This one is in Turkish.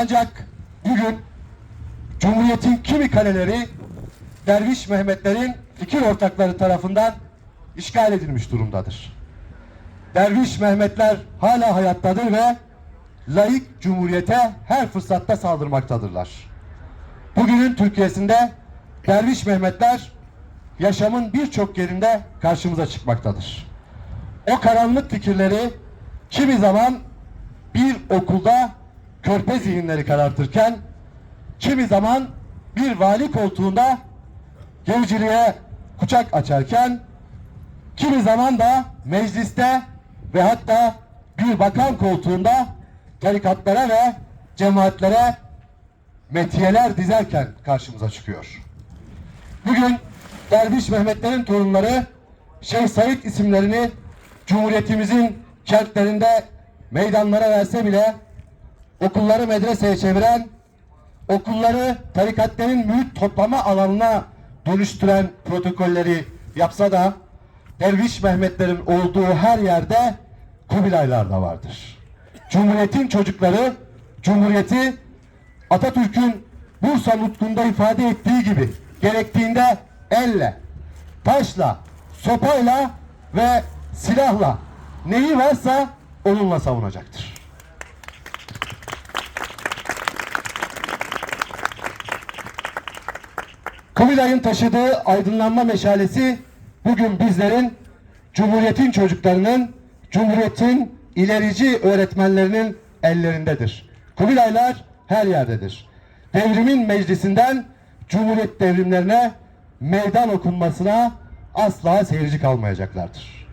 Ancak bugün Cumhuriyet'in kimi kaleleri Derviş Mehmetlerin fikir ortakları tarafından işgal edilmiş durumdadır. Derviş Mehmetler hala hayattadır ve laik cumhuriyete her fırsatta saldırmaktadırlar. Bugünün Türkiye'sinde Derviş Mehmetler yaşamın birçok yerinde karşımıza çıkmaktadır. O karanlık fikirleri kimi zaman bir okulda körpe zihinleri karartırken kimi zaman bir vali koltuğunda gevciliğe kucak açarken kimi zaman da mecliste ve hatta bir bakan koltuğunda tarikatlara ve cemaatlere metiyeler dizerken karşımıza çıkıyor. Bugün Derviş Mehmetlerin torunları Şeyh Said isimlerini Cumhuriyetimizin kentlerinde meydanlara verse bile okulları medreseye çeviren, okulları tarikatlerin mülk toplama alanına dönüştüren protokolleri yapsa da Derviş Mehmetlerin olduğu her yerde Kubilaylar da vardır. Cumhuriyetin çocukları, Cumhuriyeti Atatürk'ün Bursa nutkunda ifade ettiği gibi gerektiğinde elle, taşla, sopayla ve silahla neyi varsa onunla savunacaktır. Kubilay'ın taşıdığı aydınlanma meşalesi bugün bizlerin Cumhuriyet'in çocuklarının, Cumhuriyet'in ilerici öğretmenlerinin ellerindedir. Kubilaylar her yerdedir. Devrimin meclisinden Cumhuriyet devrimlerine meydan okunmasına asla seyirci kalmayacaklardır.